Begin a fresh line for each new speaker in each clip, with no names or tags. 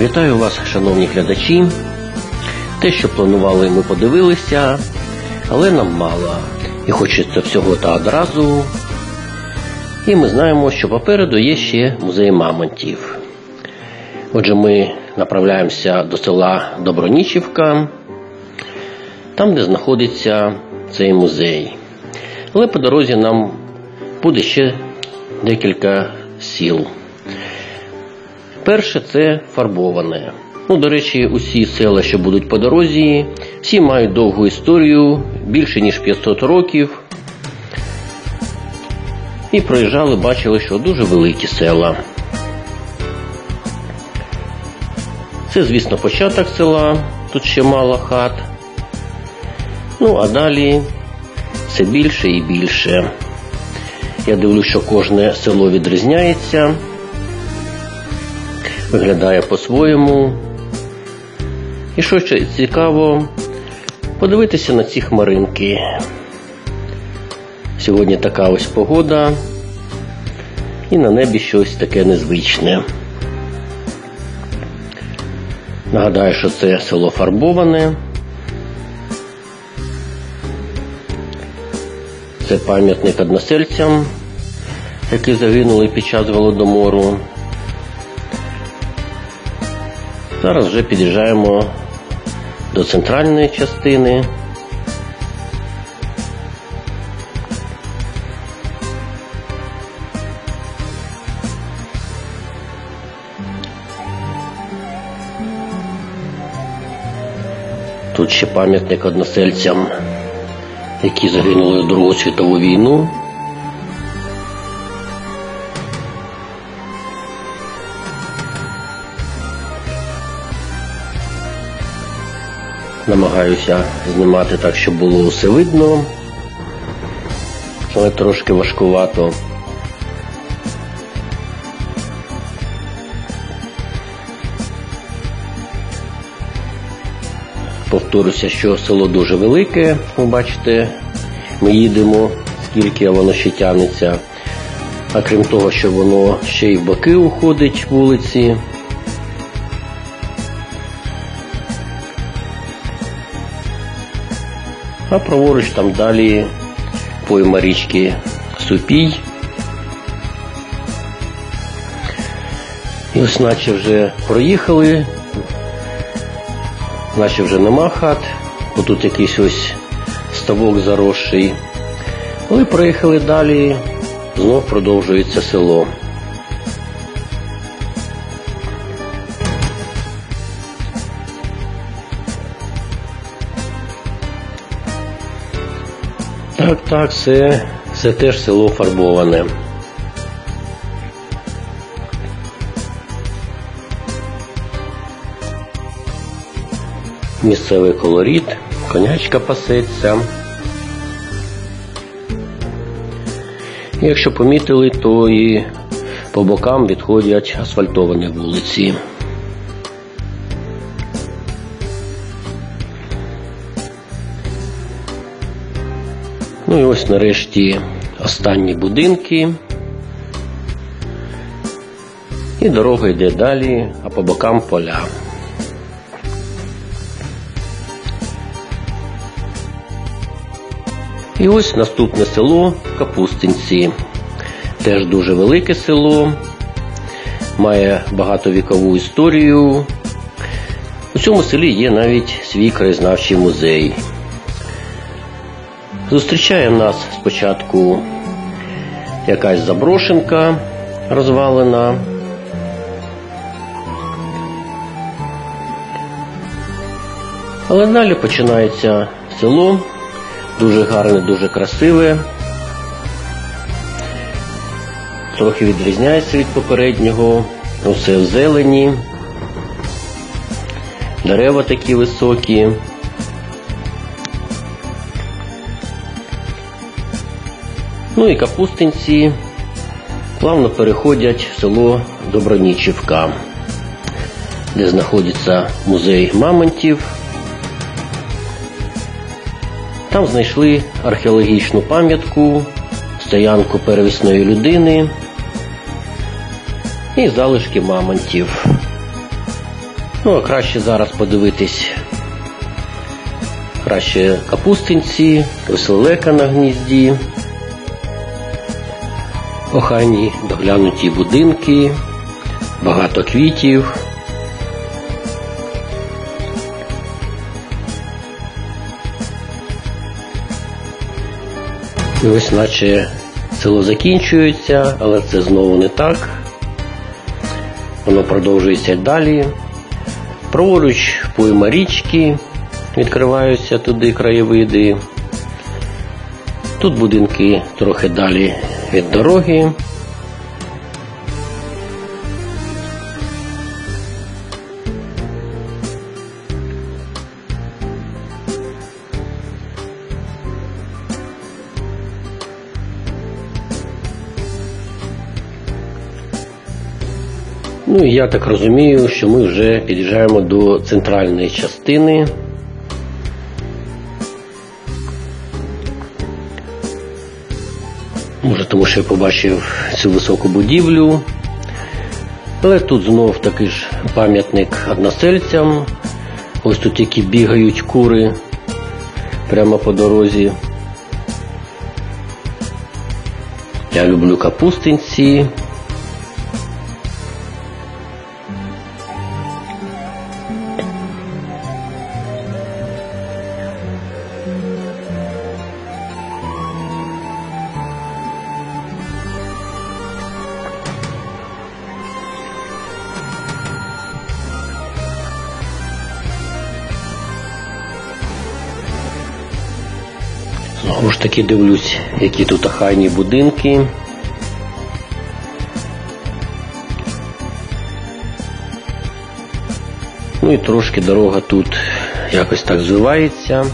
Вітаю вас, шановні глядачі. Те, що планували, ми подивилися, але нам мало. І хочеться всього та одразу. І ми знаємо, що попереду є ще музей мамонтів. Отже, ми направляємося до села Добронічівка, там, де знаходиться цей музей. Але по дорозі нам буде ще декілька сіл. Перше це фарбоване. Ну, до речі, усі села, що будуть по дорозі, всі мають довгу історію, більше ніж 500 років. І проїжджали, бачили, що дуже великі села. Це, звісно, початок села, тут ще мало хат. Ну, а далі все більше і більше. Я дивлюсь, що кожне село відрізняється, виглядає по-своєму. І що ще цікаво, подивитися на ці хмаринки. Сьогодні така ось погода, і на небі щось таке незвичне. Нагадаю, що це село Фарбоване. Це пам'ятник односельцям, які загинули під час голодомору. Зараз вже під'їжджаємо до центральної частини. Тут ще пам'ятник односельцям, які загинули в Другу світову війну. Намагаюся знімати так, щоб було усе видно, але трошки важкувато. Повторюся, що село дуже велике, ви бачите, ми їдемо, скільки воно ще тягнеться. А крім того, що воно ще й в боки уходить вулиці. А праворуч там далі пойма річки Супій. І ось наче вже проїхали, наче вже нема хат, бо тут якийсь ось ставок заросший. Але проїхали далі, знов продовжується село. Так, це, це теж село фарбоване. Місцевий колорит, конячка пасеться. Якщо помітили, то і по бокам відходять асфальтовані вулиці. Ну і ось нарешті останні будинки. І дорога йде далі, а по бокам поля. І ось наступне село Капустинці. Теж дуже велике село, має багатовікову історію. У цьому селі є навіть свій краєзнавчий музей. Зустрічає нас спочатку якась заброшенка розвалена. Але далі починається село, дуже гарне, дуже красиве. Трохи відрізняється від попереднього, усе в зелені, дерева такі високі. Ну і капустинці плавно переходять в село Добронічівка, де знаходиться музей мамонтів. Там знайшли археологічну пам'ятку, стоянку первісної людини і залишки мамонтів. Ну, а краще зараз подивитись. Краще капустинці, веселека на гнізді, охайні доглянуті будинки, багато квітів. І ось наче село закінчується, але це знову не так. Воно продовжується далі. Праворуч пойма річки, відкриваються туди краєвиди. Тут будинки трохи далі від дороги. Ну і я так розумію, що ми вже під'їжджаємо до центральної частини. Тому що я побачив цю високу будівлю. Але тут знов таки ж пам'ятник односельцям. Ось тут які бігають кури прямо по дорозі. Я люблю капустинці. Знову ж таки дивлюсь, які тут охайні будинки. Ну і трошки дорога тут якось так звивається.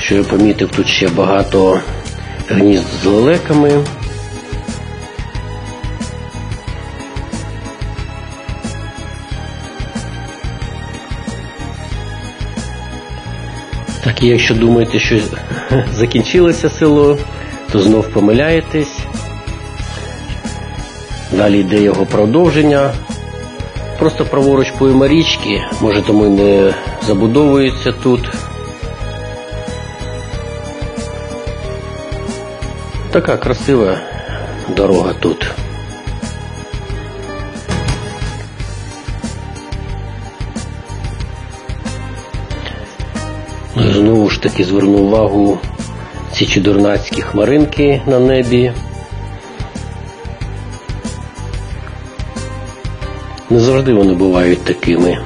Що я помітив, тут ще багато гнізд з лелеками. Так, і якщо думаєте, що закінчилося село, то знов помиляєтесь. Далі йде його продовження. Просто праворуч пойма річки, може тому й не забудовується тут. Така красива дорога тут. Знову ж таки зверну увагу ці чудернацькі хмаринки на небі. Не завжди вони бувають такими.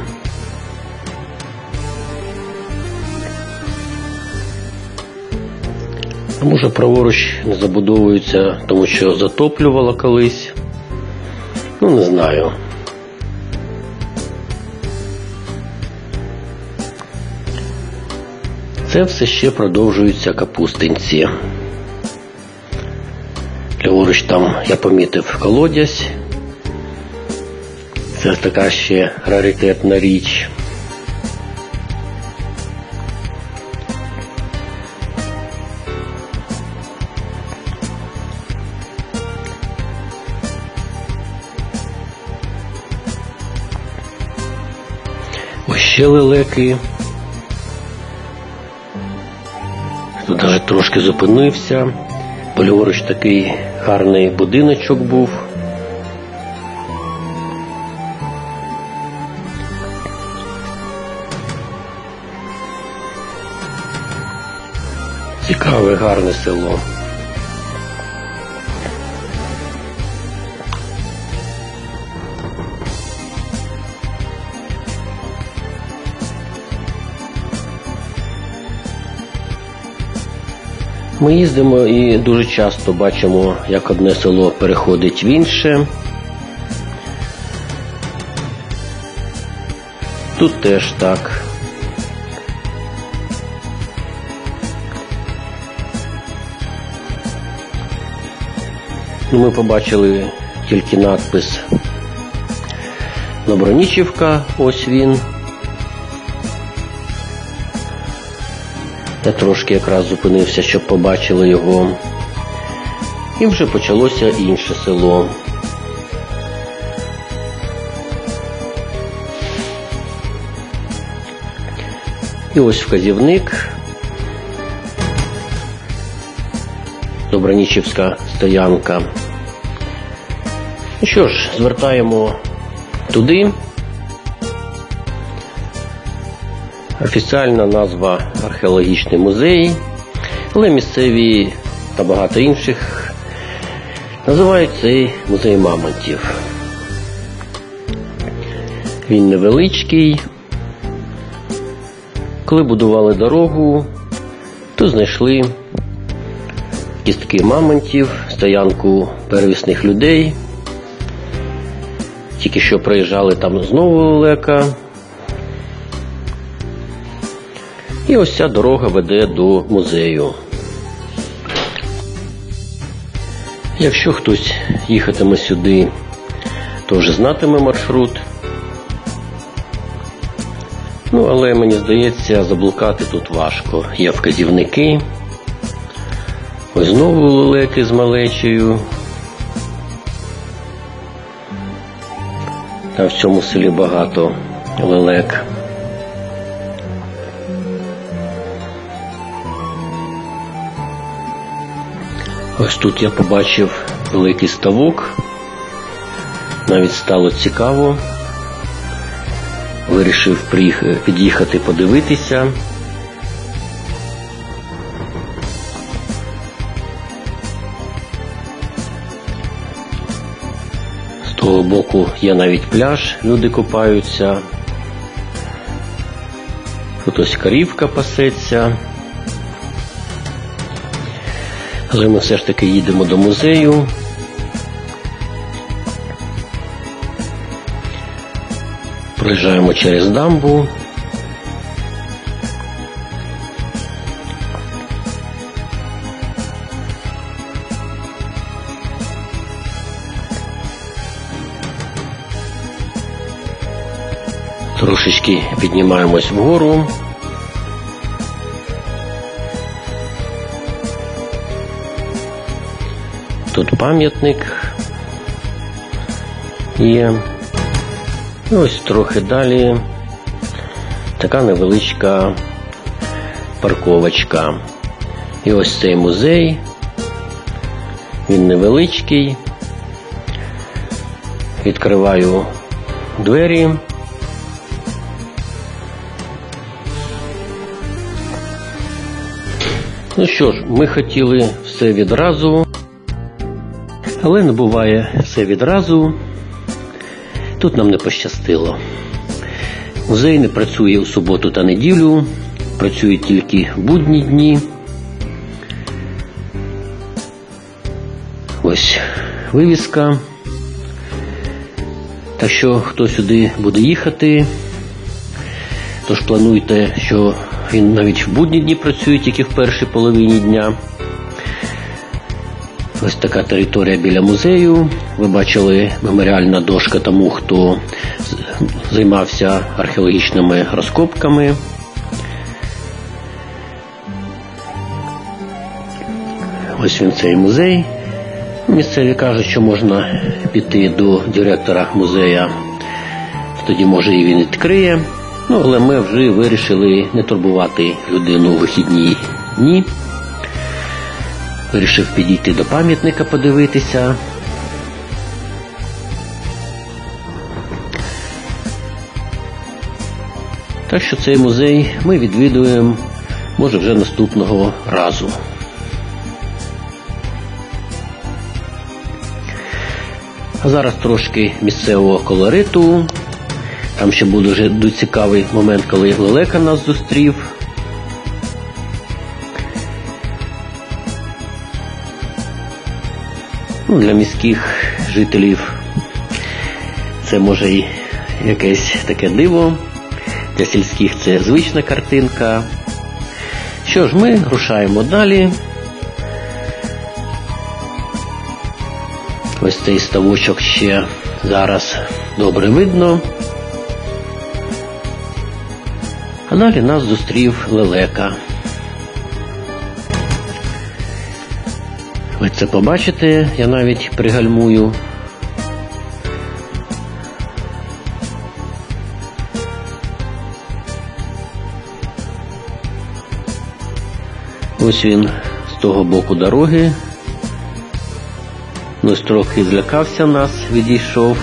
А може праворуч не забудовуються, тому що затоплювало колись. Ну, не знаю. Це все ще продовжуються капустинці. Ліворуч там я помітив колодязь. Це така ще раритетна річ. Ось ще лелеки. Трошки зупинився. Поліворуч такий гарний будиночок був. Цікаве, гарне село. Ми їздимо і дуже часто бачимо, як одне село переходить в інше. Тут теж так. Ну, Ми побачили тільки надпис Добронічівка, ось він. та трошки якраз зупинився, щоб побачили його. І вже почалося інше село. І ось вказівник. Добронічівська стоянка. Ну що ж, звертаємо туди. Офіціальна назва археологічний музей, але місцеві та багато інших називають цей музей мамонтів. Він невеличкий. Коли будували дорогу, то знайшли кістки мамонтів, стоянку первісних людей. Тільки що проїжджали там знову лелека. І ось ця дорога веде до музею. Якщо хтось їхатиме сюди, то вже знатиме маршрут. Ну, але мені здається, заблукати тут важко. Є вказівники. Ось знову лелеки з малечею. Та в цьому селі багато лелек. Ось тут я побачив великий ставок. Навіть стало цікаво. Вирішив під'їхати подивитися. З того боку є навіть пляж, люди купаються. Тут ось корівка пасеться. Але ми все ж таки їдемо до музею. Проїжджаємо через дамбу. Трошечки піднімаємось вгору. Тут пам'ятник є. Ось трохи далі така невеличка парковочка. І ось цей музей. Він невеличкий. Відкриваю двері. Ну що ж, ми хотіли все відразу, але не буває все відразу. Тут нам не пощастило. Музей не працює у суботу та неділю, працює тільки в будні дні. Ось вивіска. Так що хто сюди буде їхати, тож плануйте, що він навіть в будні дні працює тільки в першій половині дня. Ось така територія біля музею. Ви бачили меморіальна дошка тому, хто займався археологічними розкопками. Ось він цей музей. Місцеві кажуть, що можна піти до директора музея, тоді може і він відкриє. Ну, але ми вже вирішили не турбувати людину у вихідні дні. Вирішив підійти до пам'ятника подивитися. Так що цей музей ми відвідуємо, може, вже наступного разу. А зараз трошки місцевого колориту. Там ще вже дуже цікавий момент, коли лелека нас зустрів. Для міських жителів це може і якесь таке диво. Для сільських це звична картинка. Що ж, ми рушаємо далі. Ось цей ставочок ще зараз добре видно. А далі нас зустрів лелека. Це побачите, я навіть пригальмую. Ось він з того боку дороги. Ну, ось трохи злякався нас, відійшов.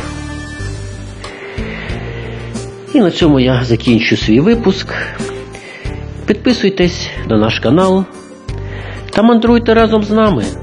І на цьому я закінчу свій випуск. Підписуйтесь на наш канал та мандруйте разом з нами.